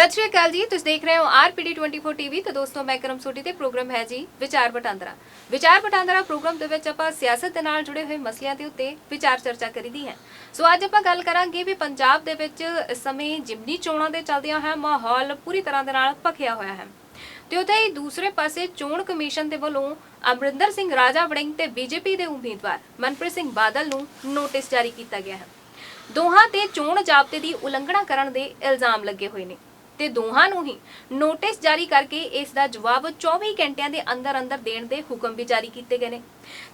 ਸਤਿ ਸ਼੍ਰੀ ਅਕਾਲ ਜੀ, ਤੁਸੀਂ ਦੇਖ ਰਹੇ ਹੋ ਆਰਪੀਡੀ 24 ਟੀਵੀ ਤੇ ਦੋਸਤੋ, ਮੈਂ ਕਰਮ ਸੋਢੀ ਤੇ ਪ੍ਰੋਗਰਾਮ ਹੈ ਜੀ ਵਿਚਾਰ ਵਟਾਂਦਰਾ। ਵਿਚਾਰ ਵਟਾਂਦਰਾ ਪ੍ਰੋਗਰਾਮ ਦੇ ਵਿੱਚ ਆਪਾਂ ਸਿਆਸਤ ਦੇ ਨਾਲ ਜੁੜੇ ਹੋਏ ਮਸਲਿਆਂ ਦੇ ਉੱਤੇ ਵਿਚਾਰ ਚਰਚਾ ਕਰੀਦੀ ਹੈ। ਸੋ ਅੱਜ ਆਪਾਂ ਗੱਲ ਕਰਾਂਗੇ ਵੀ ਪੰਜਾਬ ਦੇ ਵਿੱਚ ਇਸ ਸਮੇਂ ਜਿਮਨੀ ਚੋਣਾਂ ਦੇ ਚੱਲਦਿਆਂ ਹੋਇਆ ਮਾਹੌਲ ਪੂਰੀ ਤਰ੍ਹਾਂ ਦੇ ਨਾਲ ਭਖਿਆ ਹੋਇਆ ਹੈ। ਤੇ ਉਹਦੇ ਹੀ ਦੂਸਰੇ ਪਾਸੇ ਚੋਣ ਕਮਿਸ਼ਨ ਦੇ ਵੱਲੋਂ ਅਮਰਿੰਦਰ ਸਿੰਘ ਰਾਜਾ ਵੜਿੰਗ ਤੇ ਬੀਜੇਪੀ ਦੇ ਉਮੀਦਵਾਰ ਮਨਪ੍ਰੀਤ ਸਿੰਘ ਬਾਦਲ ਨੂੰ ਨੋਟਿਸ ਜਾਰੀ ਕੀਤਾ ਗਿਆ ਹੈ। ਦੋਹਾਂ ਤੇ ਚੋਣ ਜ਼ਾਬਤੇ ਦੀ ਉਲੰਘਣਾ ਕਰਨ ਦੇ ਇਲਜ਼ਾਮ ਲੱਗੇ ਹੋਏ ਨੇ। ਤੇ ਦੋਹਾਂ ਨੂੰ ਹੀ। ਨੋਟਿਸ ਜਾਰੀ ਕਰਕੇ ਇਸ ਦਾ ਜਵਾਬ 24 ਘੰਟਿਆਂ ਦੇ ਅੰਦਰ ਅੰਦਰ ਦੇਣ ਦੇ ਹੁਕਮ ਵੀ ਜਾਰੀ ਕੀਤੇ ਗਏ ਨੇ।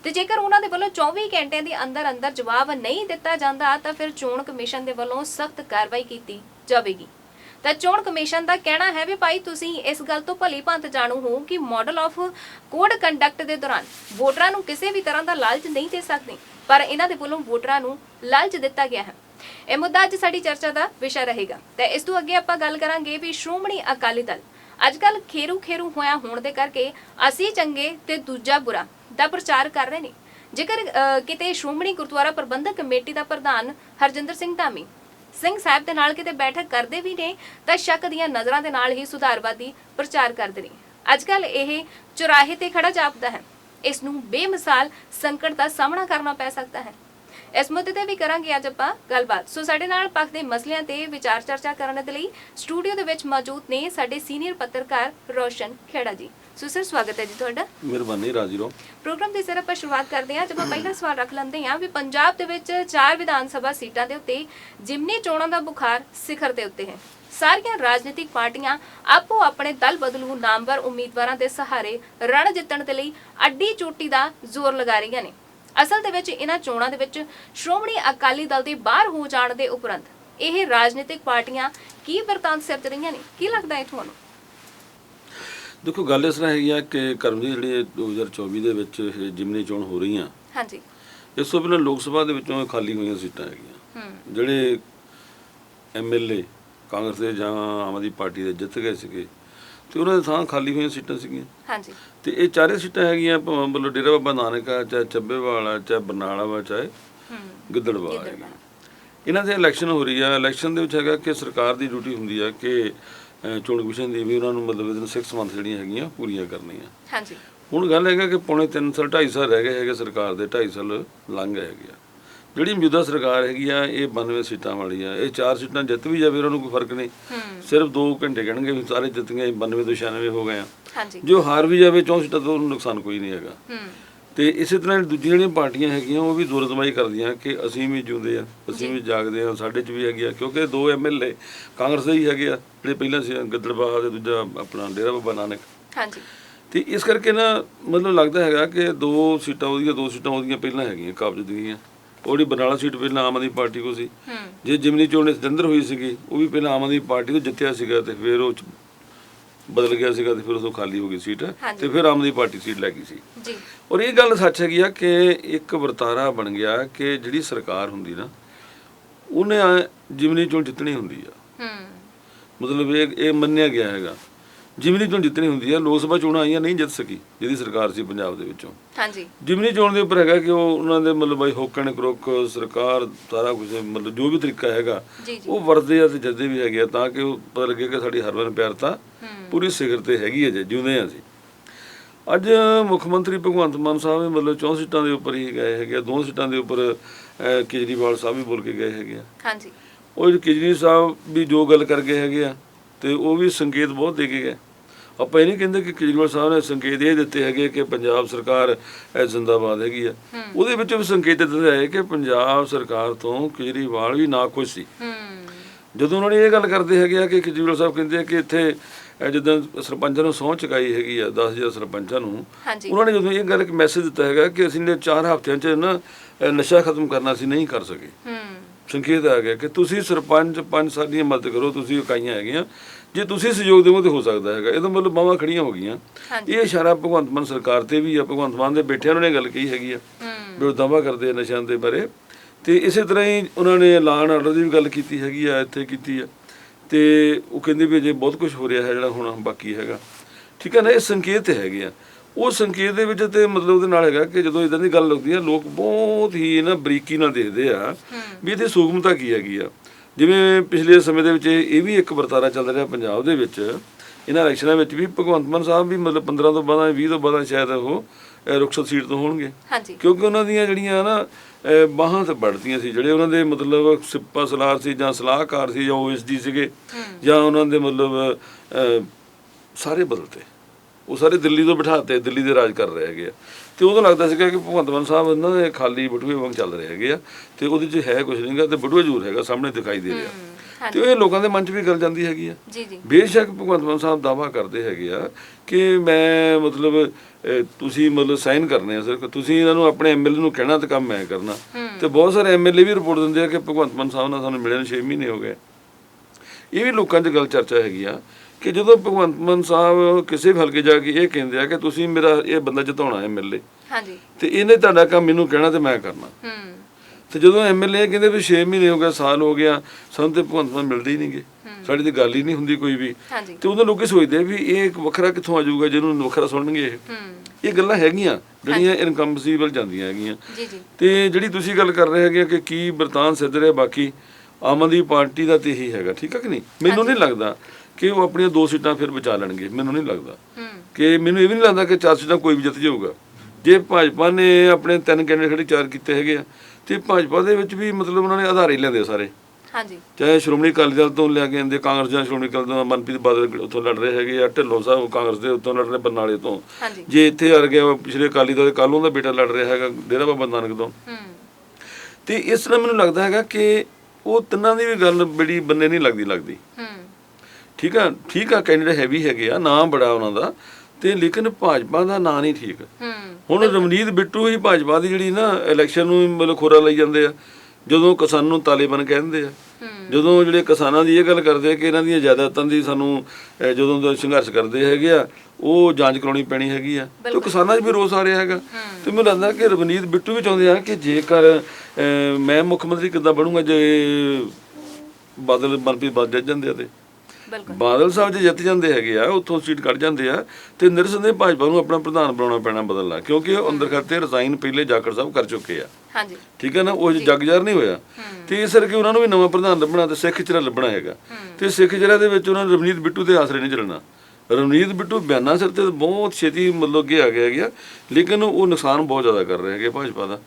ਤੇ ਜੇਕਰ ਉਹਨਾਂ ਦੇ ਵੱਲੋਂ 24 ਘੰਟਿਆਂ ਦੇ ਅੰਦਰ ਅੰਦਰ ਜਵਾਬ ਨਹੀਂ ਦਿੱਤਾ ਜਾਂਦਾ, ਤਾਂ ਫਿਰ ਚੋਣ ਕਮਿਸ਼ਨ ਦੇ ਵੱਲੋਂ ਸਖਤ ਕਾਰਵਾਈ ਕੀਤੀ ਜਾਵੇਗੀ। ਤਾਂ ਚੋਣ ਕਮਿਸ਼ਨ ਦਾ ਕਹਿਣਾ ਹੈ ਵੀ ਭਾਈ, ਤੁਸੀਂ ਇਸ ਗੱਲ ਤੋਂ ਭਲੀ ਭੰਤ ਜਾਣੂ ਹੋ ਕਿ ਮਾਡਲ ਆਫ ਕੋਡ ਕੰਡਕਟ ਦੇ ਦੌਰਾਨ ਵੋਟਰਾਂ ਨੂੰ ਕਿਸੇ ਵੀ ਤਰ੍ਹਾਂ ਦਾ ਲਾਲਚ ਨਹੀਂ ਦੇ ਸਕਦੇ, ਪਰ ਇਹਨਾਂ ਦੇ ਵੱਲੋਂ ਵੋਟਰਾਂ ਨੂੰ ਲਾਲਚ ਦਿੱਤਾ ਗਿਆ ਹੈ। ਇਹ ਮੁੱਦਾ ਅੱਜ ਸਾਡੀ ਚਰਚਾ ਦਾ ਵਿਸ਼ਾ ਰਹੇਗਾ। ਤੇ ਇਸ ਤੋਂ ਅੱਗੇ ਆਪਾਂ ਗੱਲ ਕਰਾਂਗੇ ਵੀ ਸ਼੍ਰੋਮਣੀ ਅਕਾਲੀ ਦਲ, ਅੱਜ ਕੱਲ ਖੇਰੂ ਖੇਰੂ ਹੋਇਆ ਹੋਣ ਦੇ ਕਰਕੇ ਅਸੀਂ ਚੰਗੇ ਤੇ ਦੂਜਾ ਬੁਰਾ ਦਾ ਪ੍ਰਚਾਰ ਕਰ ਰਹੇ ਨੇ। ਜੇਕਰ ਕਿਤੇ ਸ਼੍ਰੋਮਣੀ ਗੁਰਦੁਆਰਾ ਪ੍ਰਬੰਧਕ ਕਮੇਟੀ ਦਾ ਪ੍ਰਧਾਨ ਹਰਜਿੰਦਰ ਸਿੰਘ ਧਾਮੀ ਸਿੰਘ ਸਾਹਿਬ ਦੇ ਨਾਲ ਕਿਤੇ ਬੈਠਕ ਕਰਦੇ ਵੀ ਨੇ, ਤਾਂ ਸ਼ੱਕ ਦੀਆਂ ਨਜ਼ਰਾਂ ਦੇ ਨਾਲ ਹੀ ਸੁਧਾਰਵਾਦੀ ਪ੍ਰਚਾਰ ਕਰਦੇ ਨੇ। ਅੱਜ ਕੱਲ ਇਹ ਚੁਰਾਹੇ ਤੇ ਖੜਾ ਜਾਪਦਾ ਹੈ। ਇਸ ਨੂੰ ਬੇਮਿਸਾਲ ਸੰਕਟ ਦਾ ਸਾਹਮਣਾ ਕਰਨਾ ਪੈ ਸਕਦਾ ਹੈ। ਇਸ ਮੁੱਦੇ ਤੇ ਵੀ ਕਰਾਂਗੇ ਅੱਜ ਆਪਾਂ ਗੱਲਬਾਤ। ਸੋ ਸਾਡੇ ਨਾਲ ਪੱਖ ਦੇ ਮਸਲਿਆਂ ਤੇ ਵਿਚਾਰ ਚਰਚਾ ਕਰਨ ਦੇ ਲਈ ਸਟੂਡੀਓ ਦੇ ਵਿੱਚ ਮੌਜੂਦ ਨੇ ਸਾਡੇ ਸੀਨੀਅਰ ਪੱਤਰਕਾਰ ਰੋਸ਼ਨ ਖੇੜਾ ਜੀ। ਸੋ ਸਰ ਸਵਾਗਤ ਹੈ ਜੀ ਤੁਹਾਡਾ। ਮਿਹਰਬਾਨੀ ਰਾਜੀ ਰਹੋ ਪ੍ਰੋਗਰਾਮ ਦੀ ਸਿਰ ਆਪਾਂ ਸ਼ੁਰੂਆਤ ਕਰਦੇ ਹਾਂ। ਜਦੋਂ ਪਹਿਲਾ ਸਵਾਲ ਰੱਖ ਲੈਂਦੇ ਹਾਂ ਵੀ ਪੰਜਾਬ ਦੇ ਵਿੱਚ ਚਾਰ ਵਿਧਾਨ ਸਭਾ ਸੀਟਾਂ ਦੇ ਉੱਤੇ ਜਿਮਨੀ ਚੋਣਾਂ ਦਾ ਬੁਖਾਰ ਸਿਖਰ ਦੇ ਉੱਤੇ ਹੈ। ਸਾਰੀਆਂ ਰਾਜਨੀਤਿਕ ਪਾਰਟੀਆਂ ਆਪੋ ਆਪਣੇ ਦਲ ਬਦਲੂ ਨਾਮਵਰ ਉਮੀਦਵਾਰਾਂ ਦੇ ਸਹਾਰੇ ਰਣ ਜਿੱਤਣ ਦੇ ਲਈ ਅੱਡੀ ਚੋਟੀ ਦਾ ਜ਼ੋਰ ਲਗਾ ਰਹੀਆਂ ਨੇ। ਅਸਲ ਦੇ ਵਿੱਚ ਇਹਨਾਂ ਚੋਣਾਂ ਦੇ ਵਿੱਚ ਸ਼੍ਰੋਮਣੀ ਅਕਾਲੀ ਦਲ ਦੇ ਬਾਹਰ ਹੋ ਜਾਣ ਦੇ ਉਪਰੰਤ ਇਹ ਰਾਜਨੀਤਿਕ ਪਾਰਟੀਆਂ ਕੀ ਵਰਤਾਂਤ ਸਿਰਜ ਰਹੀਆਂ ਨੇ? ਕੀ ਲੱਗਦਾ ਹੈ ਤੁਹਾਨੂੰ? ਦੇਖੋ ਗੱਲ ਇਸ ਤਰ੍ਹਾਂ ਹੈਗੀ ਆ ਕਿ ਕਰਮਜੀਤ ਜਿਹੜੀ 2024 ਦੇ ਵਿੱਚ ਜਿਮਨੀ ਚੋਣ ਹੋ ਰਹੀਆਂ ਹਾਂਜੀ। ਇਸ ਤੋਂ ਪਹਿਲਾਂ ਲੋਕ ਸਭਾ ਦੇ ਵਿੱਚੋਂ ਖਾਲੀ ਹੋਈਆਂ ਸੀਟਾਂ ਹੈਗੀਆਂ। ਹੂੰ। ਜਿਹੜੇ ਐਮਐਲਏ ਕਾਂਗਰਸ ਦੇ ਜਾਂ ਆਮ ਆਦਮੀ ਪਾਰਟੀ ਦੇ ਜਿੱਤ ਗਏ ਸੀਗੇ ਤੇ ਉਹਨਾਂ ਦੇ ਥਾਂ ਖਾਲੀ ਹੋਈਆਂ ਸੀਟਾਂ ਸੀਗੀਆਂ। ਹਾਂਜੀ। ਤੇ ਇਹ ਚਾਰੇ ਸੀਟਾਂ ਹੈਗੀਆਂ ਭਾਵੇਂ ਵੱਲੋਂ ਡੇਰਾ ਬਾਬਾ ਨਾਨਕ ਆ ਚਾਹੇ ਚੱਬੇਵਾਲ ਆ ਚਾਹੇ ਬਰਨਾਲਾ ਵਾ ਚਾਹੇ। ਹੈਗੀ ਇਹਨਾਂ ਦੇ ਇਲੈਕਸ਼ਨ ਹੋ ਰਹੀ ਆ। ਇਲੈਕਸ਼ਨ ਦੇ ਵਿੱਚ ਹੈਗਾ ਕਿ ਸਰਕਾਰ ਦੀ ਡਿਊਟੀ ਹੁੰਦੀ ਆ ਕਿ ਚੋਣ ਕਮਿਸ਼ਨ ਦੀ ਵੀ ਉਹਨਾਂ ਨੂੰ ਮਤਲਬ ਇਹਦੇ 6 ਮੰਥ ਜਿਹੜੀਆਂ ਹੈਗੀਆਂ ਪੂਰੀਆਂ ਕਰਨੀਆਂ। ਹਾਂਜੀ। ਹੁਣ ਗੱਲ ਹੈਗਾ ਕਿ ਪੌਣੇ 3 ਸਾਲ 2.5 ਸਾਲ ਰਹਿ ਗਏ ਹੈਗੇ ਸਰਕਾਰ ਦੇ 2.5 ਸਾਲ ਲੰਘ ਗਏ ਹੈਗੇ ਆ। ਜਿਹੜੀ ਮੌਜੂਦਾ ਸਰਕਾਰ ਹੈਗੀ ਆ ਇਹ 92 ਸੀਟਾਂ ਵਾਲੀ ਆ ਇਹ ਚਾਰ ਸੀਟਾਂ ਜਿੱਤ ਵੀ ਜਾਵੇ ਉਹਨਾਂ ਨੂੰ ਕੋਈ ਫ਼ਰਕ ਨਹੀਂ। ਸਿਰਫ 2 ਘੰਟੇ ਕਹਿਣਗੇ ਵੀ ਸਾਰੇ ਜਿੱਤ ਗਏ 92 ਤੋਂ 96 ਹੋ ਗਏ ਆ। ਜੋ ਹਾਰ ਵੀ ਜਾਵੇ 64 ਸੀਟਾਂ ਤੋਂ ਉਹਨੂੰ ਨੁਕਸਾਨ ਕੋਈ ਨਹੀਂ ਹੈਗਾ। ਤੇ ਇਸੇ ਤਰ੍ਹਾਂ ਦੂਜੀਆਂ ਜਿਹੜੀਆਂ ਪਾਰਟੀਆਂ ਹੈਗੀਆਂ ਉਹ ਵੀ ਜ਼ੋਰਜ਼ਮਾਈ ਕਰਦੀਆਂ ਕਿ ਅਸੀਂ ਵੀ ਜਿਉਂਦੇ ਆ ਅਸੀਂ ਵੀ ਜਾਗਦੇ ਆ ਸਾਡੇ 'ਚ ਵੀ ਹੈਗੀ ਆ ਕਿਉਂਕਿ ਦੋ ਐਮਐਲਏ ਕਾਂਗਰਸ ਦੇ ਹੀ ਹੈਗੇ ਆ ਜਿਹੜੇ ਪਹਿਲਾਂ ਸੀ ਗਿੱਦੜਬਾਹਾ ਤੇ ਦੂਜਾ ਆਪਣਾ ਡੇਰਾ ਬਾਬਾ ਨਾਨਕ। ਹਾਂਜੀ। ਤੇ ਇਸ ਕਰਕੇ ਨਾ ਮਤਲਬ ਲੱਗਦਾ ਹੈਗਾ ਕਿ ਦੋ ਸੀਟਾਂ ਉਹਦੀਆਂ ਦੋ ਸੀਟਾਂ ਉਹਦੀਆਂ ਪਹਿਲਾਂ ਹੈਗੀਆਂ ਕਾਬਜ਼ ਦੀਆਂ। ਉਹ ਜਿਹੜੀ ਬਰਨਾਲਾ ਸੀਟ ਪਹਿਲਾਂ ਆਮ ਆਦਮੀ ਪਾਰਟੀ ਕੋ ਸੀ। ਜੇ ਜਿਮਨੀ ਚੋਣ ਜਲੰਧਰ ਹੋਈ ਸੀਗੀ ਉਹ ਵੀ ਪਹਿਲਾਂ ਆਮ ਆਦਮੀ ਪਾਰਟੀ ਤੋਂ ਜਿੱਤਿਆ ਸੀਗਾ ਤੇ ਫਿਰ ਉਹ ਬਦਲ ਗਿਆ ਸੀਗਾ ਤੇ ਫਿਰ ਉਹ ਤੋਂ ਖਾਲੀ ਹੋ ਗਈ ਸੀਟ। ਤੇ ਫਿਰ ਆਮ ਆਦਮੀ ਪਾਰਟੀ ਸੀਟ ਲੈ ਗਈ ਸੀ। ਜੀ। ਔਰ ਇਹ ਗੱਲ ਸੱਚ ਹੈਗੀ ਆ ਕਿ ਇੱਕ ਵਰਤਾਰਾ ਬਣ ਗਿਆ ਕਿ ਜਿਹੜੀ ਸਰਕਾਰ ਹੁੰਦੀ ਨਾ ਉਹਨੇ ਜਿਮਨੀ ਚੋਣ ਜਿੱਤਣੀ ਹੁੰਦੀ ਆ। ਹੂੰ। ਮਤਲਬ ਇਹ ਇਹ ਮੰਨਿਆ ਗਿਆ ਹੈਗਾ। ਜਿਮਨੀ ਚੋਣ ਜਿੱਤਣੀ ਹੁੰਦੀ ਆ ਲੋਕ ਸਭਾ ਚੋਣਾਂ ਆਈਆਂ ਨਹੀਂ ਜਿੱਤ ਸਕੀ ਜਿਹਦੀ ਸਰਕਾਰ ਸੀ ਪੰਜਾਬ ਦੇ ਵਿੱਚੋਂ। ਹਾਂਜੀ। ਜਿਮਨੀ ਚੋਣ ਦੇ ਉੱਪਰ ਹੈਗਾ ਕਿ ਉਹ ਉਹਨਾਂ ਦੇ ਮਤਲਬ ਬਾਈ ਹੋਕਣ ਕਰੋਕ ਸਰਕਾਰ ਸਾਰਾ ਕੁਝ ਮਤਲਬ ਜੋ ਵੀ ਤਰੀਕਾ ਹੈਗਾ ਉਹ ਵਰਦੇ ਆ ਤੇ ਜੱਦੇ ਵੀ ਹੈਗੇ ਆ ਤਾਂ ਕਿ ਉਹ ਪਤਾ ਲੱਗੇ ਕਿ ਸਾਡੀ ਹਰਮਨ ਪਿਆਰਤਾ ਹੂੰ। ਪੂਰੀ ਸਿਖਰ ਤੇ ਹੈਗੀ ਹੈ ਜੇ ਜਿਉਂਦੇ ਆ ਅਸੀਂ। ਅੱਜ ਮੁੱਖ ਮੰਤਰੀ ਭਗਵੰਤ ਮਾਨ ਸਾਹਿਬ ਵੀ ਮਤਲਬ ਚੌਂ ਸੀਟਾਂ ਦੇ ਉੱਪਰ ਹੀ ਗਏ ਹੈਗੇ ਆ ਦੋ ਸੀਟਾਂ ਦੇ ਉੱਪਰ ਕੇਜਰੀਵਾਲ ਸਾਹਿਬ ਵੀ ਬੋਲ ਕੇ ਗਏ ਹੈਗੇ ਆ। ਹਾਂਜੀ। ਉਹ ਕੇਜਰੀਵਾਲ ਸਾਹਿਬ ਵੀ ਜੋ ਗੱਲ ਕਰ ਗਏ ਹੈਗੇ ਆ ਤੇ ਉਹ ਵੀ ਸੰਕੇਤ ਬਹੁਤ ਦੇ ਕੇ ਗਏ। ਆਪਾਂ ਇਹ ਨਹੀਂ ਕਹਿੰਦੇ ਕਿ ਕੇਜਰੀਵਾਲ ਸਾਹਿਬ ਨੇ ਸੰਕੇਤ ਇਹ ਦਿੱਤੇ ਹੈਗੇ ਕਿ ਪੰਜਾਬ ਸਰਕਾਰ ਇਹ ਜ਼ਿੰਦਾਬਾਦ ਹੈਗੀ ਆ। ਉਹਦੇ ਵਿੱਚ ਵੀ ਸੰਕੇਤ ਦਿੱਤਾ ਹੈ ਕਿ ਪੰਜਾਬ ਸਰਕਾਰ ਤੋਂ ਕੇਜਰੀਵਾਲ ਵੀ ਨਾ ਖੁਸ਼ ਸੀ। ਜਦੋਂ ਉਹਨਾਂ ਨੇ ਇਹ ਗੱਲ ਕਰਦੇ ਹੈਗੇ ਆ ਕਿ ਕੇਜਰੀਵਾਲ ਸਾਹਿਬ ਕਹਿੰਦੇ ਆ ਕਿ ਇੱਥੇ ਜਿੱਦਾਂ ਸਰਪੰਚਾਂ ਨੂੰ ਸਹੁੰ ਚੁਕਾਈ ਹੈਗੀ ਆ 10000 ਸਰਪੰਚਾਂ ਨੂੰ ਉਹਨਾਂ ਨੇ ਜਦੋਂ ਇਹ ਗੱਲ ਇੱਕ ਮੈਸੇਜ ਦਿੱਤਾ ਹੈਗਾ ਕਿ ਅਸੀਂ ਨੇ 4 ਹਫ਼ਤਿਆਂ 'ਚ ਨਾ ਨਸ਼ਾ ਖਤਮ ਕਰਨਾ ਸੀ ਨਹੀਂ ਕਰ ਸਕੇ। ਸੰਕੇਤ ਆ ਗਿਆ ਕਿ ਤੁਸੀਂ ਸਰਪੰਚ ਪੰਜ ਸਾਡੀਆਂ ਮਦਦ ਕਰੋ ਤੁਸੀਂ ਇਕਾਈਆਂ ਹੈਗੀਆਂ ਜੇ ਤੁਸੀਂ ਸਹਿਯੋਗ ਦੇਵੋ ਤੇ ਹੋ ਸਕਦਾ ਹੈਗਾ। ਇਹਦਾ ਮਤਲਬ ਬਾਹਾਂ ਖੜੀਆਂ ਹੋ ਗਈਆਂ। ਇਹ ਇਸ਼ਾਰਾ ਭਗਵੰਤ ਮਾਨ ਸਰਕਾਰ ਤੇ ਵੀ ਆ ਭਗਵੰਤ ਮਾਨ ਦੇ ਬੈਠਿਆਂ ਉਹਨਾਂ ਨੇ ਗੱਲ ਕਹੀ ਹੈਗੀ ਆ। ਵੀ ਉਹ ਦਾਵਾ ਕਰਦੇ ਆ ਨਸ਼ਿਆਂ ਦੇ ਬਾਰੇ। ਤੇ ਇਸੇ ਤਰ੍ਹਾਂ ਹੀ ਉਹਨਾਂ ਨੇ ਐਲਾਨ ਆਰਡਰ ਦੀ ਵੀ ਗੱਲ ਕੀਤੀ ਹੈਗੀ ਆ ਇੱਥੇ ਕੀਤੀ ਆ। ਤੇ ਉਹ ਕਹਿੰਦੇ ਵੀ ਅਜੇ ਬਹੁਤ ਕੁਝ ਹੋ ਰਿਹਾ ਹੈ ਜਿਹੜਾ ਹੁਣ ਬਾਕੀ ਹੈਗਾ। ਠੀਕ ਹੈ ਨਾ ਇਹ ਸੰਕੇਤ ਹੈਗੇ ਆ। ਉਹ ਸੰਕੇਤ ਦੇ ਵਿੱਚ ਤੇ ਮਤਲਬ ਉਹਦੇ ਨਾਲ ਹੈਗਾ ਕਿ ਜਦੋਂ ਇਦਾਂ ਦੀ ਗੱਲ ਹੁੰਦੀ ਆ ਲੋਕ ਬਹੁਤ ਹੀ ਨਾ ਬਰੀਕੀ ਨਾਲ ਦੇਖਦੇ ਆ ਵੀ ਇਹਦੀ ਸੂਖਮਤਾ ਕੀ ਹੈਗੀ ਆ। ਜਿਵੇਂ ਪਿਛਲੇ ਸਮੇਂ ਦੇ ਵਿੱਚ ਇਹ ਵੀ ਇੱਕ ਵਰਤਾਰਾ ਚੱਲ ਰਿਹਾ ਪੰਜਾਬ ਦੇ ਵਿੱਚ ਇਹਨਾਂ ਇਲੈਕਸ਼ਨਾਂ ਵਿੱਚ ਵੀ ਭਗਵੰਤ ਮਾਨ ਸਾਹਿਬ ਵੀ ਮਤਲਬ 15 ਤੋਂ ਬਾਅਦ 20 ਤੋਂ ਬਾਅਦ ਸ਼ਾਇਦ ਉਹ ਅਹ, ਰੁਖਸਤ ਸੀਟ ਤੋਂ ਹੋਣਗੇ। ਹਾਂਜੀ। ਕਿਉਂਕਿ ਉਹਨਾਂ ਦੀਆਂ ਜਿਹੜੀਆਂ ਨਾ ਬਾਹਾਂ ਤੇ ਵੱਢਦੀਆਂ ਸੀ ਜਿਹੜੇ ਉਹਨਾਂ ਦੇ ਮਤਲਬ ਸਿੱਪਾ ਸਲਾਰ ਸੀ ਜਾਂ ਸਲਾਹਕਾਰ ਸੀ ਜਾਂ ਓਐਸਡੀ ਸੀਗੇ ਜਾਂ ਉਹਨਾਂ ਦੇ ਮਤਲਬ ਸਾਰੇ ਬਦਲਤੇ। ਉਹ ਸਾਰੇ ਦਿੱਲੀ ਤੋਂ ਬਿਠਾਤੇ ਦਿੱਲੀ ਦੇ ਰਾਜ ਕਰ ਰਹੇ ਹੈਗੇ ਆ। ਤੇ ਉਦੋਂ ਲੱਗਦਾ ਸੀਗਾ ਕਿ ਭਗਵੰਤ ਮਾਨ ਸਾਹਿਬ ਇਹਨਾਂ ਦੇ ਖਾਲੀ ਬਟੂਏ ਵਾਂਗ ਚੱਲ ਰਹੇ ਹੈਗੇ ਆ ਤੇ ਉਹਦੇ 'ਚ ਹੈ ਕੁਝ ਨਹੀਂਗਾ ਤੇ ਬਟੂਆ ਜ਼ਰੂਰ ਹੈਗਾ ਸਾਹਮਣੇ ਦਿਖਾਈ ਦੇ ਰਿਹਾ। ਤੇ ਇਹ ਲੋਕਾਂ ਦੇ ਮਨ 'ਚ ਵੀ ਗੱਲ ਜਾਂਦੀ ਹੈਗੀ ਆ। ਜੀ ਜੀ। ਬੇਸ਼ੱਕ ਭਗਵੰਤ ਮਾਨ ਸਾਹਿਬ ਦਾਵਾ ਕਰਦੇ ਹੈਗੇ ਆ ਕਿ ਮੈਂ ਮਤਲਬ ਤੁਸੀਂ ਮਤਲਬ ਸਾਈਨ ਕਰਨੇ ਆ ਸਰ ਤੁਸੀਂ ਇਹਨਾਂ ਨੂੰ ਆਪਣੇ ਐਮਐਲਏ ਨੂੰ ਕਹਿਣਾ ਤੇ ਕੰਮ ਮੈਂ ਕਰਨਾ। ਤੇ ਬਹੁਤ ਸਾਰੇ ਐਮਐਲਏ ਵੀ ਰਿਪੋਰਟ ਦਿੰਦੇ ਆ ਕਿ ਭਗਵੰਤ ਮਾਨ ਸਾਹਿਬ ਨਾਲ ਸਾਨੂੰ ਮਿਲੇ ਨੂੰ 6 ਮਹੀਨੇ ਹੋ ਗਏ। ਇਹ ਵੀ ਲੋਕਾਂ 'ਚ ਗੱਲ ਚਰਚਾ ਹੈਗੀ ਆ ਕਿ ਜਦੋਂ ਭਗਵੰਤ ਮਾਨ ਸਾਹਿਬ ਕਿਸੇ ਵੀ ਹਲਕੇ ਜਾ ਕੇ ਇਹ ਕਹਿੰਦੇ ਆ ਕਿ ਤੁਸੀਂ ਮੇਰਾ ਇਹ ਬੰਦਾ ਜਿਤਾਉਣਾ ਐਮਐਲਏ ਹਾਂਜੀ। ਤੇ ਇਹਨੇ ਤੁਹਾਡਾ ਕੰਮ ਮੈਨੂੰ ਕਹਿਣਾ ਤੇ ਮੈਂ ਕਰਨਾ। ਹੂੰ। ਤੇ ਜਦੋਂ ਐਮਐਲਏ ਕਹਿੰਦੇ ਵੀ 6 ਮਹੀਨੇ ਹੋ ਗਏ ਸਾਲ ਹੋ ਗਿਆ ਸਾਨੂੰ ਤੇ ਭਗਵੰਤ ਮਾਨ ਮਿਲਦੇ ਹੀ ਨਹੀਂਗੇ। ਸਾਡੀ ਤੇ ਗੱਲ ਹੀ ਨਹੀਂ ਹੁੰਦੀ ਕੋਈ ਵੀ। ਤੇ ਉਦੋਂ ਲੋਕੀ ਸੋਚਦੇ ਵੀ ਇਹ ਇੱਕ ਵੱਖਰਾ ਕਿੱਥੋਂ ਆ ਜਾਊਗਾ ਜਿਹਨੂੰ ਵੱਖਰਾ ਸੁਣਨਗੇ ਇਹ। ਹੂੰ। ਇਹ ਗੱਲਾਂ ਹੈਗੀਆਂ ਜਿਹੜੀਆਂ ਇਨਕੰਪਸੀਬਲ ਜਾਂਦੀਆਂ ਹੈਗੀਆਂ। ਜੀ ਜੀ। ਤੇ ਜਿਹੜੀ ਤੁਸੀਂ ਗੱਲ ਕਰ ਰਹੇ ਹੈਗੇ ਕਿ ਕੀ ਬਰਤਾਨ ਸਿੱਧ ਰਿਹਾ ਬਾਕੀ ਆਮ ਆਦਮੀ ਪਾਰਟੀ ਦਾ ਤੇ ਇਹੀ ਹੈਗਾ ਠੀਕ ਹੈ ਕਿ ਨਹੀਂ? ਮੈਨੂੰ ਨਹੀਂ ਲੱਗਦਾ ਕਿ ਉਹ ਆਪਣੀਆਂ ਦੋ ਸੀਟਾਂ ਫਿਰ ਬਚਾ ਲੈਣਗੇ ਮੈਨੂੰ ਨਹੀਂ ਲੱਗਦਾ। ਕਿ ਮੈਨੂੰ ਇਹ ਵੀ ਨਹੀਂ ਲੱਗਦਾ ਕਿ ਚਾਰ ਸੀਟਾਂ ਕੋਈ ਵੀ ਜਿੱਤ ਜਾਊਗਾ। ਜੇ ਭਾਜਪਾ ਨੇ ਆਪਣੇ ਤਿੰਨ ਕੈਂਡੀਡੇਟ ਖੜੇ ਚਾਰ ਕੀਤੇ ਹੈਗੇ ਆ ਤੇ ਭਾਜਪਾ ਦੇ ਵਿੱਚ ਵੀ ਮਤਲਬ ਉਹਨਾਂ ਨੇ ਆਧਾਰ ਹੀ ਲੈਂਦੇ ਸਾਰੇ। ਹਾਂਜੀ। ਚਾਹੇ ਸ਼੍ਰੋਮਣੀ ਅਕਾਲੀ ਦਲ ਤੋਂ ਲਿਆ ਕੇ ਆਂਦੇ ਕਾਂਗਰਸ ਜਾਂ ਸ਼੍ਰੋਮਣੀ ਅਕਾਲੀ ਦਲ ਮਨਪ੍ਰੀਤ ਬਾਦਲ ਉੱਥੋਂ ਲੜ ਰਹੇ ਹੈਗੇ ਆ ਢਿੱਲੋਂ ਸਾਹਿਬ ਕਾਂਗਰਸ ਦੇ ਉੱਥੋਂ ਲੜ ਰਹੇ ਬਰਨਾਲੇ ਤੋਂ। ਜੇ ਇੱਥੇ ਅਰ ਗਿਆ ਪਿਛਲੇ ਅਕਾਲੀ ਦਲ ਦੇ ਕਾਲੋਂ ਦਾ ਬੇਟਾ ਲੜ ਰਿਹਾ ਹੈਗਾ ਡੇਰਾ ਬਾਬਾ ਨਾਨਕ ਤੋਂ। ਹੂੰ। ਤੇ ਇਸ ਤਰ੍ਹਾਂ ਮੈਨੂੰ ਲੱਗਦਾ ਹੈਗਾ ਕਿ ਉਹ ਤਿੰਨਾਂ ਦੀ ਵੀ ਗੱਲ ਬੜੀ ਬੰਨੇ ਨਹੀਂ ਲੱਗਦੀ ਲੱਗਦੀ। ਹੂੰ। ਠੀਕ ਆ ਠੀਕ ਆ ਕੈਂਡੀਡੇਟ ਹੈਵੀ ਹੈਗੇ ਆ ਨਾਮ ਬੜਾ ਉਹਨਾਂ ਦਾ ਤੇ ਲੇਕਿਨ ਭਾਜਪਾ ਦਾ ਨਾਂ ਨਹੀਂ ਠੀਕ। ਹੂੰ। ਹੁਣ ਰਮਨੀਤ ਬਿੱਟੂ ਹੀ ਭਾਜਪਾ ਦੀ ਜਿਹੜੀ ਨਾ ਇਲੈਕਸ਼ਨ ਨੂੰ ਮਤਲਬ ਖੋਰਾ ਲਈ ਜਾਂਦੇ ਆ ਜਦੋਂ ਕਿਸਾਨ ਨੂੰ ਤਾਲਿਬਾਨ ਕਹਿੰਦੇ ਆ। ਜਦੋਂ ਜਿਹੜੇ ਕਿਸਾਨਾਂ ਦੀ ਇਹ ਗੱਲ ਕਰਦੇ ਆ ਕਿ ਇਹਨਾਂ ਦੀਆਂ ਜਾਇਦਾਦਾਂ ਦੀ ਸਾਨੂੰ ਜਦੋਂ ਦਾ ਸੰਘਰਸ਼ ਕਰਦੇ ਹੈਗੇ ਆ ਉਹ ਜਾਂਚ ਕਰਾਉਣੀ ਪੈਣੀ ਹੈਗੀ ਆ। ਤੇ ਕਿਸਾਨਾਂ 'ਚ ਵੀ ਰੋਸ ਆ ਰਿਹਾ ਹੈਗਾ। ਤੇ ਮੈਨੂੰ ਲੱਗਦਾ ਕਿ ਰਵਨੀਤ ਬਿੱਟੂ ਵੀ ਚਾਹੁੰਦੇ ਆ ਕਿ ਜੇਕਰ ਮੈਂ ਮੁੱਖ ਮੰਤਰੀ ਕਿੱਦਾਂ ਬਣੂੰਗਾ ਜੇ ਬਾਦਲ ਮਨਪ੍ਰੀਤ ਬਾਦਲ ਜਿੱਤ ਜਾਂਦੇ ਆ ਤੇ। ਬਾਦਲ ਸਾਹਿਬ ਜੇ ਜਿੱਤ ਜਾਂਦੇ ਹੈਗੇ ਆ ਉੱਥੋਂ ਸੀਟ ਕੱਢ ਜਾਂਦੇ ਆ ਤੇ ਨਿਰਸੰਦੇਹ ਭਾਜਪਾ ਨੂੰ ਆਪਣਾ ਪ੍ਰਧਾਨ ਬਣਾਉਣਾ ਪੈਣਾ ਬਦਲਣਾ ਕਿਉਂਕਿ ਉਹ ਅੰਦਰ ਖਾਤੇ ਰਿਜ਼ਾਈਨ ਪਹਿਲੇ ਜਾਖੜ ਸਾਹਿਬ ਕਰ ਚੁੱਕੇ ਆ। ਹਾਂਜੀ। ਠੀਕ ਹੈ ਨਾ? ਉਹ ਜਗਜਾਰ ਨਹੀਂ ਹੋਇਆ। ਤੇ ਇਸ ਕਰਕੇ ਉਹਨਾਂ ਨੂੰ ਵੀ ਨਵਾਂ ਪ੍ਰਧਾਨ ਲੱਭਣਾ ਤੇ ਸਿੱਖ ਚਿਹਰਾ ਲੱਭਣਾ ਹੈਗਾ। ਤੇ ਸਿੱਖ ਚਿਹਰਾ ਦੇ ਵਿੱਚ ਉਹਨਾਂ ਨੇ ਰਵਨੀਤ ਬਿੱਟੂ ਦੇ ਆਸਰੇ ਨਹੀਂ ਚੱਲਣਾ। ਰਵਨੀਤ ਬਿੱਟੂ ਬਿਆਨਾਂ ਸਿਰ ਤੇ ਬਹੁਤ ਛੇਤੀ ਮਤਲਬ ਅੱਗੇ ਆ ਗਿਆ ਗਿਆ ਲੇਕਿਨ ਉਹ ਨੁਕਸਾਨ ਬਹੁਤ ਜ਼ਿਆਦਾ ਕਰ ਰਹੇ ਹੈਗੇ ਭਾਜਪਾ ਦਾ।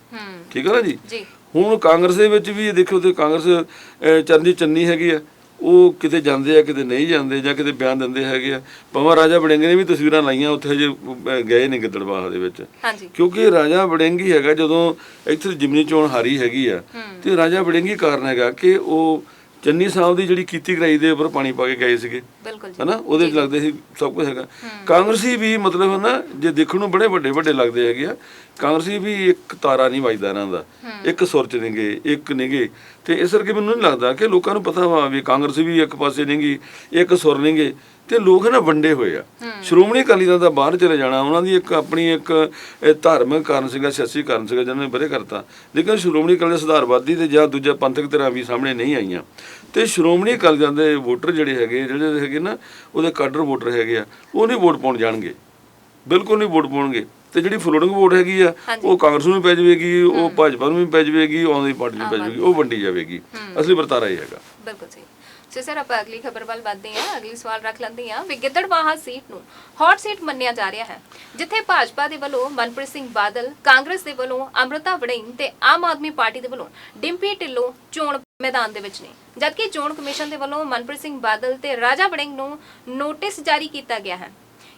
ਠੀਕ ਹੈ ਨਾ ਜੀ? ਹੁਣ ਕਾਂਗਰਸ ਦੇ ਵਿੱਚ ਵੀ ਦੇਖੋ ਤੇ ਕਾਂਗਰਸ ਚਰਨਜੀਤ ਚੰਨੀ ਹੈਗੀ ਆ ਉਹ ਕਿਤੇ ਜਾਂਦੇ ਆ ਕਿਤੇ ਨਹੀਂ ਜਾਂਦੇ ਜਾਂ ਕਿਤੇ ਬਿਆਨ ਦਿੰਦੇ ਹੈਗੇ ਆ। ਪਵਾ ਰਾਜਾ ਬੜਿੰਗ ਨੇ ਵੀ ਤਸਵੀਰਾਂ ਲਾਈਆਂ ਉੱਥੇ ਅਹ, ਗਏ ਨੇ ਗਿੱਦੜਬਾਹ ਦੇ ਵਿੱਚ। ਹਾਂਜੀ। ਕਿਉਂਕਿ ਰਾਜਾ ਵੜਿੰਗੀ ਹੈਗਾ ਜਦੋਂ ਇੱਥੇ ਜਿਮਨੀ ਚੋਣ ਹਾਰੀ ਹੈਗੀ ਆ। ਤੇ ਰਾਜਾ ਵੜਿੰਗੀ ਕਾਰਨ ਹੈਗਾ ਕਿ ਉਹ ਚੰਨੀ ਸਾਹਿਬ ਦੀ ਜਿਹੜੀ ਕੀਤੀ ਕਰਾਈ ਦੇ ਉੱਪਰ ਪਾਣੀ ਪਾ ਕੇ ਗਏ ਸੀਗੇ। ਬਿਲਕੁਲ ਜੀ। ਹਨਾ? ਉਹਦੇ ਵਿੱਚ ਲੱਗਦੇ ਸੀ ਸਭ ਕੁਝ ਹੈਗਾ। ਕਾਂਗਰਸੀ ਵੀ ਮਤਲਬ ਹਨਾ ਜੇ ਦੇਖਣ ਨੂੰ ਬੜੇ ਵੱਡੇ ਵੱਡੇ ਲੱਗਦੇ ਹੈਗੇ ਆ। ਕਾਂਗਰਸੀ ਵੀ ਇੱਕ ਤਾਰਾ ਨਹੀਂ ਵੱਜਦਾ ਇਹਨਾਂ ਦਾ। ਇੱਕ ਸੁਰ ਚ ਨਹੀਂਗੇ ਇੱਕ ਨਹੀਂਗੇ ਤੇ ਇਸ ਕਰਕੇ ਮੈਨੂੰ ਨਹੀਂ ਲੱਗਦਾ ਕਿ ਲੋਕਾਂ ਨੂੰ ਪਤਾ ਵਾ ਵੀ ਕਾਂਗਰਸ ਵੀ ਇੱਕ ਪਾਸੇ ਨਹੀਂਗੀ ਇੱਕ ਸੁਰ ਨਹੀਂਗੇ ਤੇ ਲੋਕ ਨਾ ਵੰਡੇ ਹੋਏ ਆ। ਸ਼੍ਰੋਮਣੀ ਅਕਾਲੀ ਦਲ ਦਾ ਬਾਹਰ ਚਲੇ ਜਾਣਾ ਉਹਨਾਂ ਦੀ ਇੱਕ ਆਪਣੀ ਇੱਕ ਧਾਰਮਿਕ ਕਾਰਨ ਸੀਗਾ ਸਿਆਸੀ ਕਾਰਨ ਸੀਗਾ ਜਿਹਨਾਂ ਨੇ ਬਰੇ ਕਰਤਾ। ਲੇਕਿਨ ਸ਼੍ਰੋਮਣੀ ਅਕਾਲੀ ਦਲ ਸੁਧਾਰਵਾਦੀ ਤੇ ਜਾਂ ਦੂਜਾ ਪੰਥਕ ਧਿਰਾਂ ਵੀ ਸਾਹਮਣੇ ਨਹੀਂ ਆਈਆਂ। ਤੇ ਸ਼੍ਰੋਮਣੀ ਅਕਾਲੀ ਦਲ ਦੇ ਵੋਟਰ ਜਿਹੜੇ ਹੈਗੇ ਜਿਹੜੇ ਹੈਗੇ ਨਾ ਉਹਦੇ ਕਾਡਰ ਵੋਟਰ ਹੈਗੇ ਆ ਉਹ ਨਹੀਂ ਵੋਟ ਪਾਉਣ ਜਾਣਗੇ। ਬਿਲਕੁਲ ਨਹੀਂ ਵੋਟ ਪਾਉਣਗੇ। ਤੇ ਜਿਹੜੀ ਫਲੋਟਿੰਗ ਵੋਟ ਹੈਗੀ ਆ ਉਹ ਕਾਂਗਰਸ ਨੂੰ ਵੀ ਪੈ ਜਾਵੇਗੀ ਉਹ ਭਾਜਪਾ ਨੂੰ ਵੀ ਪੈ ਜਾਵੇਗੀ ਆਦਮੀ ਪਾਰਟੀ ਨੂੰ ਪੈ ਜਾਵੇਗੀ ਉਹ ਵੰਡੀ ਜਾਵੇਗੀ। ਅਸਲੀ ਵਰਤਾਰਾ ਇਹ ਹੈਗਾ। ਬਿਲਕੁਲ ਸਹੀ। ਸੋ ਸਰ ਆਪਾਂ ਅਗਲੀ ਖਬਰ ਵੱਲ ਵਧਦੇ ਹਾਂ ਅਗਲੀ ਸਵਾਲ ਰੱਖ ਲੈਂਦੇ ਹਾਂ। ਵੀ ਗਿੱਦੜਬਾਹਾ ਸੀਟ ਨੂੰ ਹੌਟ ਸੀਟ ਮੰਨਿਆ ਜਾ ਰਿਹਾ ਹੈ। ਜਿੱਥੇ ਭਾਜਪਾ ਦੇ ਵੱਲੋਂ ਮਨਪ੍ਰੀਤ ਸਿੰਘ ਬਾਦਲ ਕਾਂਗਰਸ ਦੇ ਵੱਲੋਂ ਅਮਰਤਾ ਵੜਿੰਗ ਤੇ ਆਮ ਆਦਮੀ ਪਾਰਟੀ ਦੇ ਵੱਲੋਂ ਡਿੰਪੀ ਢਿੱਲੋਂ ਚੋਣ ਮੈਦਾਨ ਦੇ ਵਿੱਚ ਨੇ। ਜਦਕਿ ਚੋਣ ਕਮਿਸ਼ਨ ਦੇ ਵੱਲੋਂ ਮਨਪ੍ਰੀਤ ਸਿੰਘ ਬਾਦਲ ਤੇ ਰਾਜਾ ਵੜਿੰਗ ਨੂੰ ਨੋਟਿਸ ਜਾਰੀ ਕੀਤਾ ਗਿਆ ਹੈ।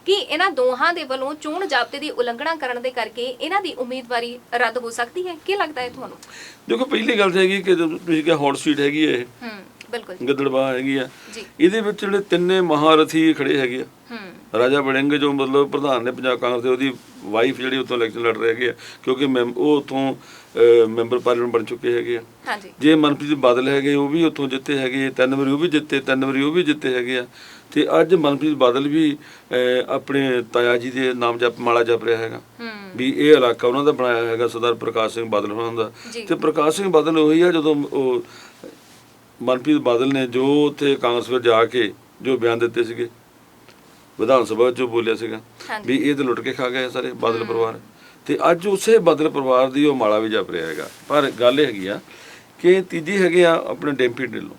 ਕਿ ਇਹਨਾਂ ਦੋਹਾਂ ਦੇ ਵੱਲੋਂ ਚੋਣ ਜ਼ਾਬਤੇ ਦੀ ਉਲੰਘਣਾ ਕਰਨ ਦੇ ਕਰਕੇ ਇਹਨਾਂ ਦੀ ਉਮੀਦਵਾਰੀ ਰੱਦ ਹੋ ਸਕਦੀ ਹੈ? ਕੀ ਲੱਗਦਾ ਹੈ ਤੁਹਾਨੂੰ? ਦੇਖੋ ਪਹਿਲੀ ਗੱਲ ਤਾਂ ਹੈਗੀ ਕਿ ਤੁਸੀਂ ਕਿਹਾ ਹੌਟ ਸੀਟ ਹੈਗੀ ਹੂੰ। ਬਿਲਕੁਲ ਜੀ। ਗਿੱਦੜਬਾਹ ਹੈਗੀ ਆ। ਜੀ। ਇਹਦੇ ਵਿੱਚ ਜਿਹੜੇ ਤਿੰਨੇ ਮਹਾਰਥੀ ਖੜੇ ਹੈਗੇ ਆ। ਹੂੰ। ਰਾਜਾ ਵੜਿੰਗ ਜੋ ਮਤਲਬ ਪ੍ਰਧਾਨ ਨੇ ਪੰਜਾਬ ਕਾਂਗਰਸ ਦੇ ਉਹਦੀ ਵਾਈਫ ਜਿਹੜੀ ਉਤੋਂ ਇਲੈਕਸ਼ਨ ਲੜ ਰਹੀ ਹੈਗੇ ਆ ਕਿਉਂਕਿ ਉਹ ਉਤੋਂ ਮੈਂਬਰ ਪਾਰਲੀਮੈਂਟ ਬਣ ਚੁੱਕੇ ਹੈਗੇ ਆ। ਹਾਂਜੀ। ਜੇ ਮਨਪ੍ਰੀਤ ਬਾਦਲ ਹੈਗੇ ਉਹ ਵੀ ਉੱਥੋਂ ਜਿੱਤੇ ਹੈਗੇ ਤਿੰਨ ਵਾਰੀ ਉਹ ਵੀ ਜਿੱਤੇ ਤਿੰਨ ਵਾਰੀ ਉਹ ਵੀ ਜਿੱਤੇ ਹੈਗੇ ਆ। ਤੇ ਅੱਜ ਮਨਪ੍ਰੀਤ ਬਾਦਲ ਵੀ ਆਪਣੇ ਤਾਇਆ ਜੀ ਦੇ ਨਾਮ ਜਪ ਮਾਲਾ ਜਪ ਰਿਹਾ ਹੈਗਾ। ਵੀ ਇਹ ਇਲਾਕਾ ਉਹਨਾਂ ਦਾ ਬਣਾਇਆ ਹੈਗਾ ਸਰਦਾਰ ਪ੍ਰਕਾਸ਼ ਸਿੰਘ ਬਾਦਲ ਹੋਣਾ ਦਾ। ਤੇ ਪ੍ਰਕਾਸ਼ ਸਿੰਘ ਬਾਦਲ ਉਹੀ ਆ ਜਦੋਂ ਉਹ ਮਨਪ੍ਰੀਤ ਬਾਦਲ ਨੇ ਜੋ ਉੱਥੇ ਕਾਂਗਰਸ ਵਿੱਚ ਜਾ ਕੇ ਜੋ ਬਿਆਨ ਦਿੱਤੇ ਸੀਗੇ ਵਿਧਾਨ ਸਭਾ 'ਚ ਜੋ ਬੋਲਿਆ ਸੀਗਾ। ਵੀ ਇਹ ਤਾਂ ਲੁੱਟ ਕੇ ਖਾ ਗਏ ਸਾਰੇ ਬਾਦਲ ਪਰਿਵਾਰ ਤੇ ਅੱਜ ਉਸੇ ਬਾਦਲ ਪਰਿਵਾਰ ਦੀ ਉਹ ਮਾਲਾ ਵੀ ਜਪ ਰਿਹਾ ਹੈਗਾ ਪਰ ਗੱਲ ਇਹ ਹੈਗੀ ਆ ਕਿ ਤੀਜੀ ਹੈਗੇ ਆ ਆਪਣੇ ਡੈਂਪੀ ਢਿੱਲੋਂ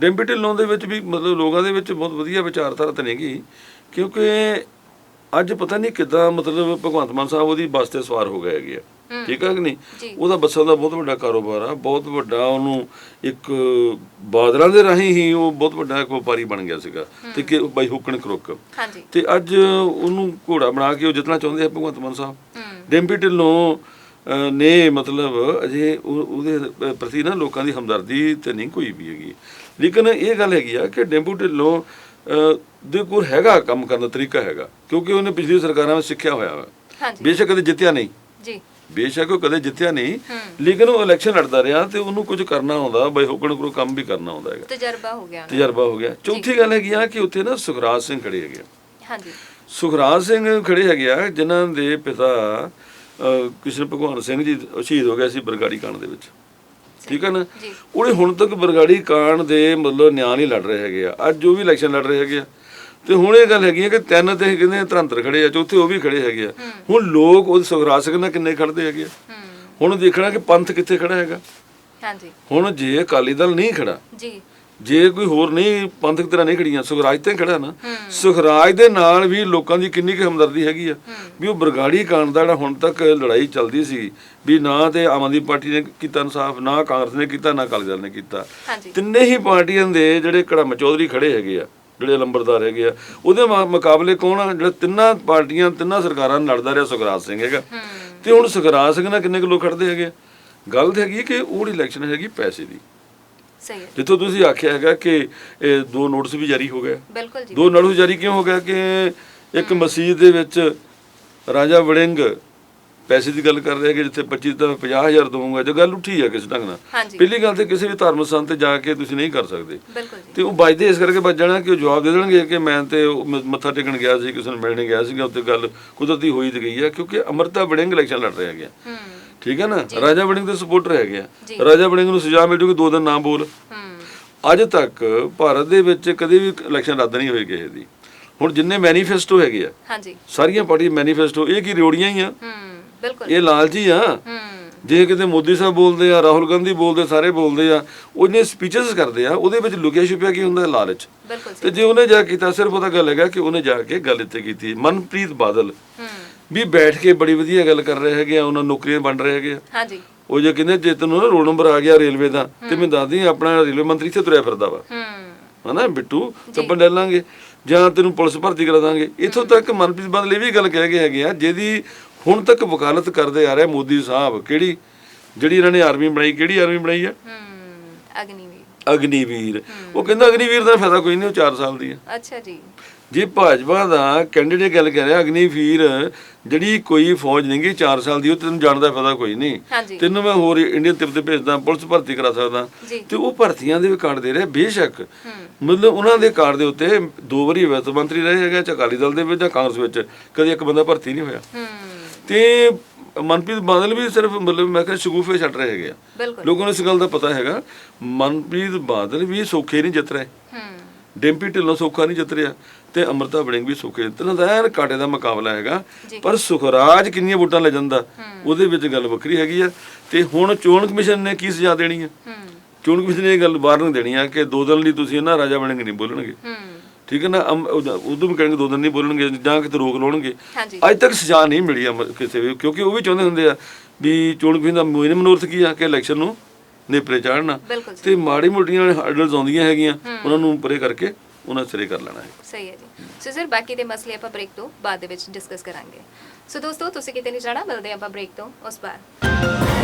ਡੈਂਪੀ ਢਿੱਲੋਂ ਦੇ ਵਿੱਚ ਵੀ ਮਤਲਬ ਲੋਕਾਂ ਦੇ ਵਿੱਚ ਬਹੁਤ ਵਧੀਆ ਵਿਚਾਰਧਾਰਾ ਤਾਂ ਨਹੀਂਗੀ ਕਿਉਂਕਿ ਅੱਜ ਪਤਾ ਨਹੀਂ ਕਿੱਦਾਂ ਮਤਲਬ ਭਗਵੰਤ ਮਾਨ ਸਾਹਿਬ ਉਹਦੀ ਬੱਸ ਤੇ ਸਵਾਰ ਹੋ ਗਏ ਹੈਗੇ ਆ। ਠੀਕ ਆ ਕਿ ਨਹੀਂ। ਉਹਦਾ ਬੱਸਾਂ ਦਾ ਬਹੁਤ ਵੱਡਾ ਕਾਰੋਬਾਰ ਆ ਬਹੁਤ ਵੱਡਾ ਉਹਨੂੰ ਇੱਕ ਬਾਦਲਾਂ ਦੇ ਰਾਹੀਂ ਹੀ ਉਹ ਬਹੁਤ ਵੱਡਾ ਇੱਕ ਵਪਾਰੀ ਬਣ ਗਿਆ ਸੀਗਾ ਤੇ ਕਿ ਬਾਈ ਹੁਕਣ ਕਰੁੱਕ ਹਾਂਜੀ। ਤੇ ਅੱਜ ਉਹਨੂੰ ਘੋੜਾ ਬਣਾ ਕੇ ਉਹ ਜਿੱਤਣਾ ਚਾਹੁੰਦੇ ਆ ਭਗਵੰਤ ਮਾਨ ਸਾਹਿਬ। ਹੂੰ। ਡੈਂਪੀ ਢਿੱਲੋਂ ਨੇ ਮਤਲਬ ਅਜੇ ਉਹ- ਉਹਦੇ ਪ੍ਰਤੀ ਨਾ ਲੋਕਾਂ ਦੀ ਹਮਦਰਦੀ ਤੇ ਨਹੀਂ ਕੋਈ ਵੀ ਹੈਗੀ। ਲੇਕਿਨ ਇਹ ਗੱਲ ਹੈਗੀ ਆ ਕਿ ਡੈਂਪੂ ਢਿੱਲੋਂ ਦੇ ਕੋਲ ਹੈਗਾ ਕੰਮ ਕਰਨ ਦਾ ਤਰੀਕਾ ਹੈਗਾ ਕਿਉਂਕਿ ਉਹਨੇ ਪਿਛਲੀ ਸਰਕਾਰਾਂ ਵਿੱਚ ਸਿੱਖਿਆ ਹੋਇਆ ਵਾ। ਹਾਂਜੀ। ਬੇਸ਼ੱਕ ਕਦੇ ਜਿੱਤਿਆ ਨਹੀਂ। ਜੀ। ਬੇਸ਼ੱਕ ਉਹ ਕਦੇ ਜਿੱਤਿਆ ਨਹੀਂ। ਲੇਕਿਨ ਉਹ ਇਲੈਕਸ਼ਨ ਲੜਦਾ ਰਿਹਾ ਤੇ ਉਹਨੂੰ ਕੁਝ ਕਰਨਾ ਆਉਂਦਾ ਬਈ ਹੁਕਣ ਕਰੂ ਕੰਮ ਵੀ ਕਰਨਾ ਆਉਂਦਾ ਹੈਗਾ। ਤਜਰਬਾ ਹੋ ਗਿਆ ਤਜਰਬਾ ਹੋ ਗਿਆ। ਚੌਥੀ ਗੱਲ ਹੈਗੀ ਆ ਕਿ ਉੱਥੇ ਨਾ ਸੁਖਰਾਜ ਸਿੰਘ ਖੜੇ ਹੈਗੇ। ਹਾਂਜੀ। ਸੁਖਰਾਜ ਸਿੰਘ ਖੜੇ ਹੈਗੇ ਆ ਜਿਨ੍ਹਾਂ ਦੇ ਪਿਤਾ ਅਹ, ਕ੍ਰਿਸ਼ਨ ਭਗਵਾਨ ਸਿੰਘ ਜੀ ਸ਼ਹੀਦ ਹੋ ਗਏ ਸੀ ਬਰਗਾੜੀ ਕਾਂਡ ਦੇ ਵਿੱਚ। ਠੀਕ ਹੈ ਨਾ? ਉਹਨੇ ਹੁਣ ਤੱਕ ਬਰਗਾੜੀ ਕਾਂਡ ਦੇ ਮਤਲਬ ਨਿਆਂ ਨਹੀਂ ਲੜ ਰਹੇ ਹੈਗੇ ਆ। ਅੱਜ ਜੋ ਵੀ ਇਲੈਕਸ਼ਨ ਲੜ ਰਹੇ ਹੈਗੇ ਆ। ਤੇ ਹੁਣ ਇਹ ਗੱਲ ਹੈਗੀ ਆ ਕਿ ਤਿੰਨ ਤੇ ਕਹਿੰਦੇ ਧਰੰਤਰ ਖੜੇ ਆ ਚੌਥੇ ਉਹ ਵੀ ਖੜੇ ਹੈਗੇ ਆ। ਹੁਣ ਲੋਕ ਉਹ ਸੁਖਰਾਜ ਸਿੰਘ ਨਾਲ ਕਿੰਨੇ ਖੜਦੇ ਹੈਗੇ ਆ। ਹੂੰ। ਹੁਣ ਦੇਖਣਾ ਕਿ ਪੰਥ ਕਿੱਥੇ ਖੜਾ ਹੈਗਾ। ਹਾਂਜੀ। ਹੁਣ ਜੇ ਅਕਾਲੀ ਦਲ ਨਹੀਂ ਖੜਾ ਜੀ। ਜੇ ਕੋਈ ਹੋਰ ਨਹੀਂ ਪੰਥਕ ਤਰ੍ਹਾਂ ਨਹੀਂ ਖੜੀਆਂ ਸੁਖਰਾਜ ਤੇ ਖੜਾ ਨਾ। ਹੂੰ। ਸੁਖਰਾਜ ਦੇ ਨਾਲ ਵੀ ਲੋਕਾਂ ਦੀ ਕਿੰਨੀ ਕੁ ਹਮਦਰਦੀ ਹੈਗੀ ਆ। ਵੀ ਉਹ ਬਰਗਾੜੀ ਕਾਂਡ ਦਾ ਜਿਹੜਾ ਹੁਣ ਤੱਕ ਲੜਾਈ ਚੱਲਦੀ ਸੀ ਵੀ ਨਾ ਤੇ ਆਮ ਆਦਮੀ ਪਾਰਟੀ ਨੇ ਕੀਤਾ ਇਨਸਾਫ ਨਾ ਕਾਂਗਰਸ ਨੇ ਕੀਤਾ ਨਾ ਅਕਾਲੀ ਦਲ ਨੇ ਕੀਤਾ। ਤਿੰਨੇ ਹੀ ਪਾਰਟੀਆਂ ਦੇ ਜਿਹੜੇ ਕੜਮ ਚੌਧਰੀ ਖੜੇ ਹੈਗੇ ਆ। ਜਿਹੜੇ ਲੰਬੜਦਾਰ ਹੈਗੇ ਆ ਉਹਦੇ ਮੁਕਾਬਲੇ ਕੌਣ ਆ? ਜਿਹੜਾ ਤਿੰਨਾਂ ਪਾਰਟੀਆਂ ਤਿੰਨਾਂ ਸਰਕਾਰਾਂ ਨਾਲ ਲੜਦਾ ਰਿਹਾ ਸੁਖਰਾਜ ਸਿੰਘ ਹੈਗਾ। ਤੇ ਹੁਣ ਸੁਖਰਾਜ ਸਿੰਘ ਨਾਲ ਕਿੰਨੇ ਕੁ ਲੋਕ ਖੜਦੇ ਹੈਗੇ? ਗੱਲ ਤੇ ਹੈਗੀ ਕਿ ਉਹ ਇਲੈਕਸ਼ਨ ਹੈਗੀ ਪੈਸੇ ਦੀ। ਸਹੀ ਹੈ। ਜਿੱਥੋਂ ਤੁਸੀਂ ਆਖਿਆ ਹੈਗਾ ਕਿ ਇਹ ਦੋ ਨੋਟਿਸ ਵੀ ਜਾਰੀ ਹੋ ਗਏ। ਬਿਲਕੁਲ ਜੀ। ਦੋ ਨੋਟਿਸ ਜਾਰੀ ਕਿਉਂ ਹੋ ਗਿਆ ਕਿ ਇੱਕ ਮਸਜਿਦ ਦੇ ਵਿੱਚ ਰਾਜਾ ਵੜਿੰਗ ਪੈਸੇ ਦੀ ਗੱਲ ਕਰ ਰਿਹਾ ਕਿ ਜਿੱਥੇ 25 ਤਾਂ 50000 ਦਵਾਂਗਾ ਜੋ ਗੱਲ ਉੱਠੀ ਹੈ ਕਿਸ ਢੰਗ ਨਾਲ। ਪਹਿਲੀ ਗੱਲ ਤੇ ਕਿਸੇ ਵੀ ਧਾਰਮਿਕ ਸਥਾਨ ਤੇ ਜਾ ਕੇ ਤੁਸੀਂ ਨਹੀਂ ਕਰ ਸਕਦੇ। ਤੇ ਉਹ ਵੱਜਦੇ ਇਸ ਕਰਕੇ ਵੱਜ ਜਾਣਾ ਕਿ ਉਹ ਜਵਾਬ ਦੇ ਦੇਣਗੇ ਕਿ ਮੈਂ ਤੇ ਮੱਥਾ ਟੇਕਣ ਗਿਆ ਸੀ ਕਿਸੇ ਨੂੰ ਮਿਲਣ ਗਿਆ ਸੀਗਾ ਉੱਤੇ ਗੱਲ ਕੁਦਰਤੀ ਹੋਈ ਤੇ ਗਈ ਹੈ ਕਿਉਂਕਿ ਅਮਰਤਾ ਵੜਿੰਗ ਇਲੈਕਸ਼ਨ ਲੜ ਰਿਹਾ ਗਿਆ। ਠੀਕ ਹੈ ਨਾ? ਰਾਜਾ ਵੜਿੰਗ ਦੇ ਸਪੋਰਟਰ ਹੈਗੇ ਆ। ਰਾਜਾ ਵੜਿੰਗ ਨੂੰ ਸਜ਼ਾ ਮਿਲ ਜੂਗੀ ਦੋ ਦਿਨ ਨਾ ਬੋਲ। ਅੱਜ ਤੱਕ ਭਾਰਤ ਦੇ ਵਿੱਚ ਕਦੇ ਵੀ ਇਲੈਕਸ਼ਨ ਰੱਦ ਨਹੀਂ ਹੋਈ ਕਿਸੇ ਦੀ। ਹੁਣ ਜਿੰਨੇ ਮੈਨੀਫੈਸਟੋ ਹੈਗੇ ਆ ਹਾਂਜੀ। ਸਾਰੀਆਂ ਪਾਰਟੀ ਮੈਨੀਫੈਸਟੋ ਇਹ ਕੀ ਰਿਓੜੀਆਂ ਹੀ ਆ? ਹੂੰ। ਬਿਲਕੁਲ। ਇਹ ਲਾਲਚੀ ਆ। ਜੇ ਕਿਤੇ ਮੋਦੀ ਸਾਹਿਬ ਬੋਲਦੇ ਆ ਰਾਹੁਲ ਗਾਂਧੀ ਬੋਲਦੇ ਸਾਰੇ ਬੋਲਦੇ ਆ ਉਹਨੇ ਸਪੀਚਸ ਕਰਦੇ ਆ ਉਹਦੇ ਵਿੱਚ ਲੁਕਿਆ ਛੁਪਿਆ ਕੀ ਹੁੰਦਾ? ਲਾਲਚ। ਤੇ ਜੇ ਉਹਨੇ ਜਾ ਕੀਤਾ ਸਿਰਫ ਉਹਦਾ ਗੱਲ ਹੈਗਾ ਕਿ ਉਹਨੇ ਜਾ ਕੇ ਗੱਲ ਇੱਥੇ ਕੀਤੀ। ਮਨਪ੍ਰੀਤ ਬਾਦਲ। ਵੀ ਬੈਠ ਕੇ ਬੜੀ ਵਧੀਆ ਗੱਲ ਕਰ ਰਹੇ ਹੈਗੇ ਆ ਉਹਨਾਂ ਨੌਕਰੀਆਂ ਵੰਡ ਰਹੇ ਹੈਗੇ ਆ। ਹਾਂਜੀ। ਉਹ ਜੇ ਕਹਿੰਦੇ ਜੇ ਤੈਨੂੰ ਰੋਲ ਨੰਬਰ ਆ ਗਿਆ ਰੇਲਵੇ ਦਾ ਤੇ ਮੈਂ ਦੱਸਦੀ ਆਪਣਾ ਰੇਲਵੇ ਮੰਤਰੀ ਇੱਥੇ ਤੁਰਿਆ ਫਿਰਦਾ ਵਾ। ਹੂੰ। ਹਨਾ ਬਿੱਟੂ? ਆਪਾਂ ਲੈ ਲਾਂਗੇ। ਜਾਂ ਤੈਨੂੰ ਪੁਲਿਸ ਭਰਤੀ ਕਰਾ ਦਾਂਗੇ। ਇੱਥੋਂ ਤੱਕ ਮਨਪ੍ਰੀਤ ਬਾਦਲ ਇਹ ਵੀ ਗੱਲ ਕਹਿ ਗਏ ਹੈਗੇ ਆ ਜਿਹਦੀ ਹੁਣ ਤੱਕ ਵਕਾਲਤ ਕਰਦੇ ਆ ਰਹੇ ਮੋਦੀ ਸਾਹਿਬ। ਕਿਹੜੀ ਜਿਹੜੀ ਇਹਨਾਂ ਨੇ ਆਰਮੀ ਬਣਾਈ ਕਿਹੜੀ ਆਰਮੀ ਬਣਾਈ ਹੂੰ? ਅਗਨੀਵੀਰ। ਅਗਨੀਵੀਰ। ਉਹ ਕਹਿੰਦਾ ਅਗਨੀਵੀਰ ਦਾ ਫਾਇਦਾ ਕੋਈ ਨਹੀਂ ਉਹ 4 ਸਾਲ ਦੀ ਆ ਅੱਛਾ ਜੀ। ਜੇ ਭਾਜਪਾ ਦਾ ਕੈਂਡੀਡੇਟ ਗੱਲ ਕਰ ਰਿਹਾ ਅਗਨੀਵੀਰ ਜਿਹੜੀ ਕੋਈ ਫੌਜ ਨਹੀਂ ਗੀ 4 ਸਾਲ ਦੀ ਉਹ ਤੈਨੂੰ ਜਾਣ ਦਾ ਫਾਇਦਾ ਕੋਈ ਨਹੀਂ। ਤੈਨੂੰ ਮੈਂ ਹੋਰ ਇੰਡੀਅਨ ਤਿਬ ਤੇ ਭੇਜਦਾ ਪੁਲਿਸ ਭਰਤੀ ਕਰਾ ਸਕਦਾ। ਤੇ ਉਹ ਭਰਤੀਆਂ ਦੇ ਵੀ ਕਾਰਡ ਦੇ ਰਿਹਾ ਬੇਸ਼ੱਕ। ਹੂੰ। ਮਤਲਬ ਉਹਨਾਂ ਦੇ ਕਾਰਡ ਦੇ ਉੱਤੇ ਦੋ ਵਾਰੀ ਵਿੱਤ ਮੰਤਰੀ ਰਹੇ ਹੈਗਾ ਚਾਹੇ ਅਕਾਲੀ ਦਲ ਦੇ ਵਿੱਚ ਜਾਂ ਕਾਂਗਰਸ ਵਿੱਚ। ਕਦੇ ਇੱਕ ਬੰਦਾ ਭਰਤੀ ਨਹੀਂ ਹੋਇਆ। ਹੂੰ। ਤੇ ਮਨਪ੍ਰੀਤ ਬਾਦਲ ਵੀ ਸਿਰਫ ਮਤਲਬ ਮੈਂ ਕਿਹਾ ਸ਼ਗੂਫੇ ਛੱਡ ਰਹੇ ਹੈਗੇ ਆ। ਲੋਕਾਂ ਨੂੰ ਇਸ ਗੱਲ ਦਾ ਪਤਾ ਹੈਗਾ ਮਨਪ੍ਰੀਤ ਬਾਦਲ ਵੀ ਸੌਖੇ ਨਹੀਂ ਜਿੱਤ ਰਹੇ। ਹੂੰ। ਡੈਂਪੀ ਢਿੱਲੋਂ ਸੌਖਾ ਨਹੀਂ ਜਿੱਤ ਰਿਹਾ ਤੇ ਅਮਰਤਾ ਵੜਿੰਗ ਵੀ ਸੌਖੇ ਜਿੱਤ ਰਿਹਾ ਐਨ ਕਾਟੇ ਦਾ ਮੁਕਾਬਲਾ ਹੈਗਾ। ਪਰ ਸੁਖਰਾਜ ਕਿੰਨੀਆਂ ਵੋਟਾਂ ਲੈ ਜਾਂਦਾ ਉਹਦੇ ਵਿੱਚ ਗੱਲ ਵੱਖਰੀ ਹੈਗੀ ਆ। ਤੇ ਹੁਣ ਚੋਣ ਕਮਿਸ਼ਨ ਨੇ ਕੀ ਸਜ਼ਾ ਦੇਣੀ ਆ? ਹੂੰ। ਚੋਣ ਕਮਿਸ਼ਨ ਨੇ ਇਹ ਗੱਲ ਬਾਹਰ ਨੂੰ ਦੇਣੀ ਆ ਕਿ ਦੋ ਦਿਨ ਲਈ ਤੁਸੀਂ ਨਾ ਰਾਜਾ ਵੜਿੰਗ ਨਹੀਂ ਬੋਲਣਗੇ। ਹੂੰ। ਠੀਕ ਹੈ ਨਾ? ਉਦ- ਵੀ ਕਹਿਣਗੇ ਦੋ ਦਿਨ ਨਹੀਂ ਬੋਲਣਗੇ ਜਾਂ ਕਿਤੇ ਰੋਕ ਲਾਉਣਗੇ। ਅੱਜ ਤੱਕ ਸਜ਼ਾ ਨਹੀਂ ਮਿਲੀ ਕਿਸੇ ਵੀ ਕਿਉਂਕਿ ਉਹ ਵੀ ਚਾਹੁੰਦੇ ਹੁੰਦੇ ਆ ਵੀ ਚੋਣ ਕਮਿਸ਼ਨ ਦਾ ਮੇਨ ਮਨੋਰਥ ਕੀ ਆ ਕਿ ਇਲੈਕਸ਼ਨ ਨੂੰ ਨੇਪਰੇ ਚਾੜਨਾ। ਤੇ ਮਾੜੀ ਮੋਟੀਆਂ ਹਰਡਲਸ ਆਉਂਦੀਆਂ ਹੈਗੀਆਂ ਉਹਨਾਂ ਨੂੰ ਪਰੇ ਕਰਕੇ ਉਹਨਾਂ ਸਿਰੇ ਕਰ ਲੈਣਾ ਹੈ। ਸਹੀ ਹੈ ਜੀ। ਸੋ ਸਰ ਬਾਕੀ ਦੇ ਮਸਲੇ ਆਪਾਂ ਬ੍ਰੇਕ ਤੋਂ ਬਾਅਦ ਦੇ ਵਿੱਚ ਡਿਸਕਸ ਕਰਾਂਗੇ। ਸੋ ਦੋਸਤੋ ਤੁਸੀਂ ਕਿਤੇ ਨਹੀਂ ਜਾਣਾ ਮਿਲਦੇ ਆਪਾਂ ਬ੍ਰੇਕ ਤੋਂ ਉਸ ਬਾਅਦ।